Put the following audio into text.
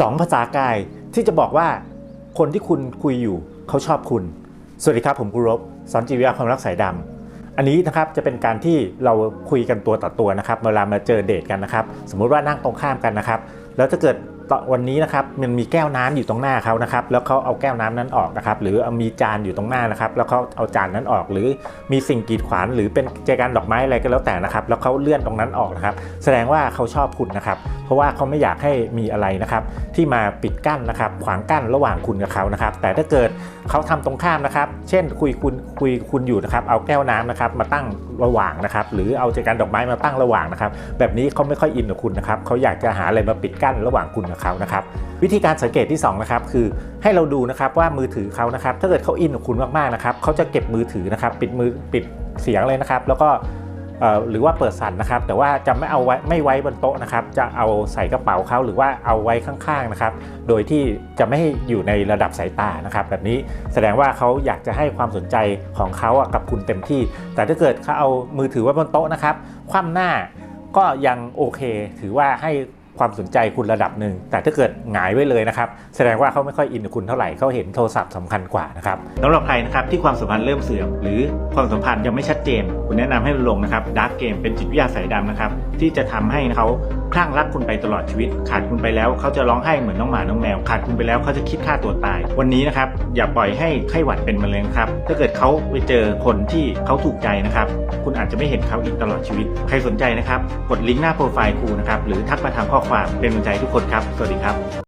สองภาษากายที่จะบอกว่าคนที่คุณคุยอยู่เขาชอบคุณ สวัสดีครับผมกุรบสอนจิวิทยาความรักสายดำอันนี้นะครับจะเป็นการที่เราคุยกันตัวต่อตัวนะครับเวลามาเจอเดทกันนะครับ สมมุติว่านั่งตรงข้ามกันนะครับ แล้วถ้าเกิด วันนี้นะครับมันมีแก้วน้ำอยู่ตรงหน้าเขานะครับแล้วเขาเอาแก้วน้ำนั้นออกนะครับหรือมีจานอยู่ตรงหน้านะครับแล้วเขาเอาจานนั้นออก หรือมีสิ่งกีดขวางหรือเป็นแจกันดอกไม้อะไรก็แล้วแต่นะครับแล้วเขาเลื่อนตรงนั้นออกนะครับแสดงว่าเขาชอบคุณนะครับเพราะว่าเขาไม่อยากให้มีอะไรนะครับที่มาปิดกั้นนะครับขวางกั้นระหว่างคุณกับเขานะครับแต่ถ้าเกิดเขาทำตรงข้ามนะครับ เช่นคุยคุณคุยคุณอยู่นะครับเอาแก้วน้ำนะครับมาตั้งระหว่างนะครับหรือเอาแจกันดอกไม้มาตั้งระหว่างนะครับแบบนี้เขาไม่ค่อยอินกับคุณนะครับเขาอยากจะหาอะไรมาปิดกั้นระหว่างคุณกับเขานะครับวิธีการสังเกตที่สองนะครับคือให้เราดูนะครับว่ามือถือเขานะครับถ้าเกิดเขาอินกับคุณมากๆนะครับเขาจะเก็บมือถือนะครับปิดมือปิดเสียงเลยนะครับ แล้วก็หรือว่าเปิดสั่นนะครับ แต่ว่าจะไม่เอาไว้ไม่ไว้บนโต๊ะนะครับ จะเอาใส่กระเป๋าเขาหรือว่าเอาไว้ข้างๆนะครับ โดยที่จะไม่ให้อยู่ในระดับสายตานะครับ แบบนี้แสดงว่าเขาอยากจะให้ความสนใจของเขาอะกับคุณเต็มที่ แต่ถ้าเกิดเขาเอามือถือไว้บนโต๊ะนะครับ คว่ำหน้าก็ยังโอเค ถือว่าให้ ความสนใจคุณระดับหนึ่ง แต่ถ้าเกิดหงายไว้เลยนะครับ แสดงว่าเขาไม่ค่อยอินกับคุณเท่าไหร่เขาเห็นโทรศัพท์สำคัญกว่านะครับสำหรับใครนะครับที่ความสัมพันธ์เริ่มเสื่อมหรือความสัมพันธ์ยังไม่ชัดเจนคุณแนะนำให้ลงนะครับดาร์กเกมเป็นจิตวิทยาสายดำนะครับที่จะทำให้เขา คลั่งรักคุณไปตลอดชีวิต ขาดคุณไปแล้วเขาจะร้องไห้เหมือนน้องหมาน้องแมว ขาดคุณไปแล้วเขาจะคิดฆ่าตัวตาย วันนี้นะครับอย่าปล่อยให้ไข้หวัดเป็นมะเร็งครับ ถ้าเกิดเขาไปเจอคนที่เขาถูกใจนะครับ คุณอาจจะไม่เห็นเขาอีกตลอดชีวิต ใครสนใจนะครับ กดลิงก์หน้าโปรไฟล์ครูนะครับ หรือทักมาทางข้อความเป็นกำลังใจทุกคนครับ สวัสดีครับ